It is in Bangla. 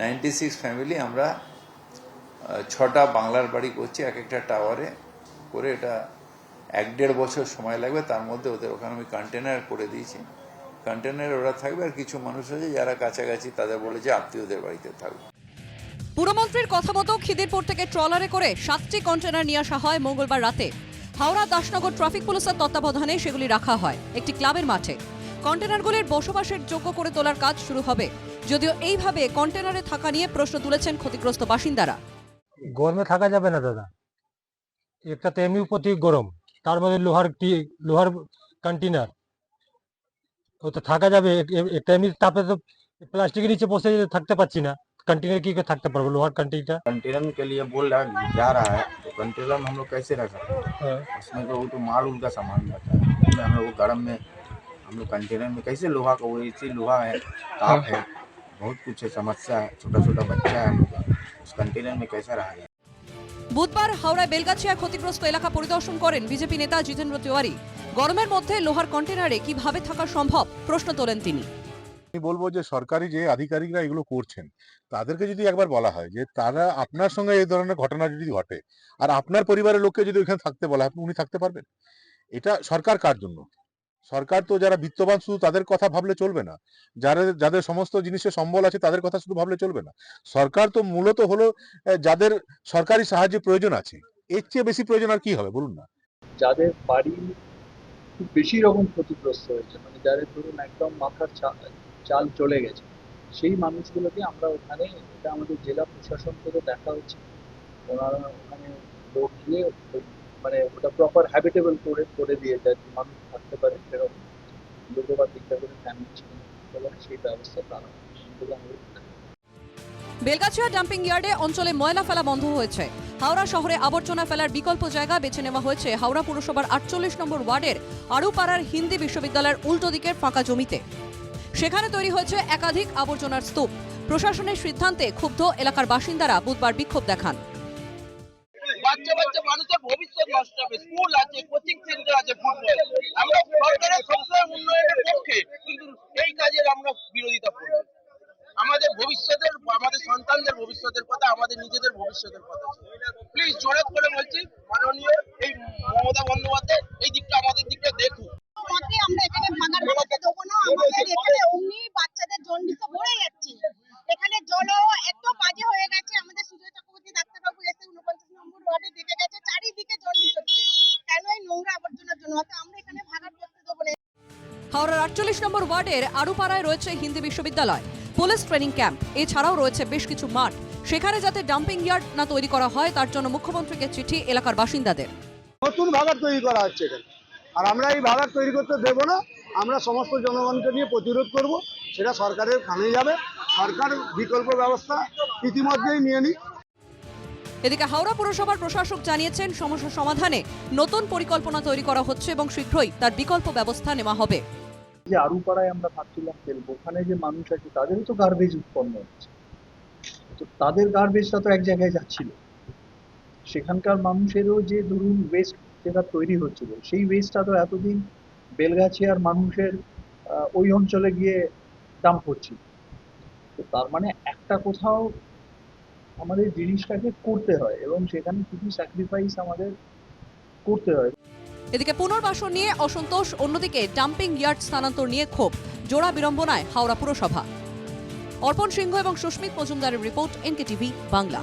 নাইনটি সিক্স ফ্যামিলি আমরা ছটা বাংলার বাড়ি করছি এক একটা টাওয়ারে করে এটা এক দেড় বছর সময় লাগবে, তার মধ্যে ওদের ওখানে আমি কন্টেনার করে দিয়েছি। কন্টেনার ওরা থাকবে আর কিছু মানুষ আছে যারা কাছাকাছি তাদের বলে যে আত্মীয়দের বাড়িতে থাকবে পুরমন্ত্রীর কথা মতো খিদিরপুর থেকে ট্রলারে করে সাতটি কন্টেনার নিয়ে আসা হয় মঙ্গলবার রাতে। হাওড়া দাসনগর ট্রাফিক পুলিশের তত্ত্বাবধানে সেগুলি রাখা হয়। একটি ক্লাবের মাঠে। কন্টেনারগুলির বসবাসের যোগ্য করে তোলার কাজ শুরু হবে। যদিও এইভাবে কন্টেনারে থাকা নিয়ে প্রশ্ন তুলেছেন ক্ষতিগ্রস্ত বাসিন্দারা গরমে থাকা যাবে না দাদা একটা তো এমনি প্রতি গরম তার মধ্যে লোহার টি- লোহার কন্টেনার ও তো থাকা যাবে এক- এক- একটা এমনি তাপে তো প্লাস্টিকের নিচে বসে থাকতে পারছি না কন্টেনার কি করে থাকতে পারবো লোহার কন্টেনার कंटेनर के लिए बोल रहा जा रहा है तो कंटेनर में हम लोग कैसे रख सकते हैं उसमें तो वो तो माल उल का सामान रहता है उसमें हम लोग गर्म में हम लोग कंटेनर में कैसे लोहा का वो इसी लोहा है ताप है बहुत कुछ है समस्या है छोटा छोटा बच्चा है हम लोग का उस कंटेनर में कैसा रहा जाए বুধবার হাওড়ায় বেলগাছিয়া ক্ষতিগ্রস্ত এলাকা পরিদর্শন করেন বিজেপি নেতা জিতেন্দ্র তিওয়ারি গরমের মধ্যে লোহার কন্টেনারে কিভাবে থাকা সম্ভব প্রশ্ন তোলেন তিনি আমি বলবো যে সরকারি যে আধিকারিকরা এগুলো করছেন তাদেরকে যদি একবার বলা হয় যে তারা আপনার সঙ্গে এই ধরনের ঘটনা যদি ঘটে আর আপনার পরিবারের লোককে যদি ওইখানে থাকতে বলা হয় আপনি উনি থাকতে পারবেন এটা সরকার কার জন্য সরকার তো যারা বিত্তবান শুধু তাদের কথা ভাবলে চলবে না। যারা, যাদের সমস্ত জিনিসের সম্বল আছে তাদের কথা শুধু ভাবলে চলবে না। সরকার তো মূলত হলো যাদের সরকারি সাহায্যের প্রয়োজন আছে। এর চেয়ে বেশি প্রয়োজন আর কি হবে বলুন না? যাদের বাড়ি বেশি রকম ক্ষতিগ্রস্ত হয়েছে মানে যাদের ধরুন একদম মাথার চাল চলে গেছে, সেই মানুষগুলোকে আমরা ওখানে, এটা আমাদের জেলা প্রশাসন থেকে দেখা হচ্ছে। ওনারা ওখানে লোক গিয়ে মানে ওটা প্রপার হ্যাবিটেবল করে করে দিয়ে যায় মানুষ থাকতে পারে সেরকম। দুটো বা তিনটা করে ফ্যামিলি ছিল সেই ব্যবস্থা তারা বেলগাছিয়া ডাম্পিং ইয়ার্ডে অঞ্চলে ময়লা ফেলা বন্ধ হয়েছে। হাওড়া শহরে আবর্জনা ফেলার বিকল্প জায়গা বেছে নেওয়া হয়েছে হাওড়া পুরসভার আটচল্লিশ নম্বর ওয়ার্ডের আড়ুপাড়ার হিন্দি বিশ্ববিদ্যালয়ের উল্টো দিকের ফাঁকা জমিতে। সেখানে তৈরি হয়েছে একাধিক আবর্জনার স্তূপ। প্রশাসনের সিদ্ধান্তে ক্ষুব্ধ এলাকার বাসিন্দারা বুধবার বিক্ষোভ দেখান। বাচ্চা বাচ্চা মানুষের ভবিষ্যৎ নষ্ট হবে। স্কুল আছে কোচিং সেন্টার আছে ফুটবল আমরা সরকারের সবসময় উন্নয়নের পক্ষে কিন্তু এই কাজের আমরা বিরোধিতা করি আমাদের ভবিষ্যতের আমাদের সন্তানদের ভবিষ্যতের কথা আমাদের নিজেদের ভবিষ্যতের কথা প্লিজ জোরে করে বলছি মাননীয় এই মমতা বন্দ্যোপাধ্যায় এই দিকটা আমাদের দিকটা দেখুন। আমরা এখানে ভাঙার বেড়াতে দেবো না আমাদের এখানে অমনি বাচ্চাদের জন্ডিসে ভরে যাচ্ছে। এখানে জলও এত বাজে হয়ে গেছে আমাদের সুজয় চক্রবর্তী ডাক্তারবাবু এসে উনপঞ্চাশ নম্বর ওয়ার্ডে দেখে গেছে চারিদিকে জন্ডিস হচ্ছে। কেন এই নোংরা আবর্জনার জন্য? আমরা এখানে করতে দেবো না। হাওড়ার আটচল্লিশ নম্বর ওয়ার্ডের আড়ুপাড়ায় রয়েছে হিন্দি বিশ্ববিদ্যালয়। পুলিশ ট্রেনিং ক্যাম্প এছাড়াও রয়েছে বেশ কিছু মাঠ। সেখানে যাতে ডাম্পিং ইয়ার্ড না তৈরি করা হয় তার জন্য মুখ্যমন্ত্রীকে চিঠি এলাকার বাসিন্দাদের। নতুন ভাগার তৈরি করা হচ্ছে এখানে। আর আমরা এই ভাগার তৈরি করতে দেবো না আমরা সমস্ত জনগণকে নিয়ে প্রতিরোধ করব সেটা সরকারের কানে যাবে। সরকার বিকল্প ব্যবস্থা ইতিমধ্যেই নিয়ে নিক। এদিকে হাওড়া পুরসভার প্রশাসক জানিয়েছেন সমস্যা সমাধানে নতুন পরিকল্পনা তৈরি করা হচ্ছে এবং শীঘ্রই তার বিকল্প ব্যবস্থা নেওয়া হবে। যে আরুপাড়ায় আমরা ফেলব ওখানে যে মানুষ আছে তাদেরও তো গার্বেজ উৎপন্ন হচ্ছে। তো তাদের গার্বেজটা তো এক জায়গায় যাচ্ছিল। সেখানকার মানুষেরও যে ধরুন ওয়েস্ট যেটা তৈরি হচ্ছিল, সেই ওয়েস্টটা তো এতদিন বেলগাছিয়ার মানুষের ওই অঞ্চলে গিয়ে ডাম্প হচ্ছিল। তো তার মানে একটা কোথাও আমাদের জিনিসটাকে করতে হয় এবং সেখানে কিছু স্যাক্রিফাইস আমাদের করতে হয়। এদিকে পুনর্বাসন নিয়ে অসন্তোষ, অন্যদিকে ডাম্পিং ইয়ার্ড স্থানান্তর নিয়ে ক্ষোভ। জোড়া বিড়ম্বনায় হাওড়া পুরসভা। অর্পণ সিংহ এবং সুস্মিত মজুমদারের রিপোর্ট এনকে টিভি বাংলা।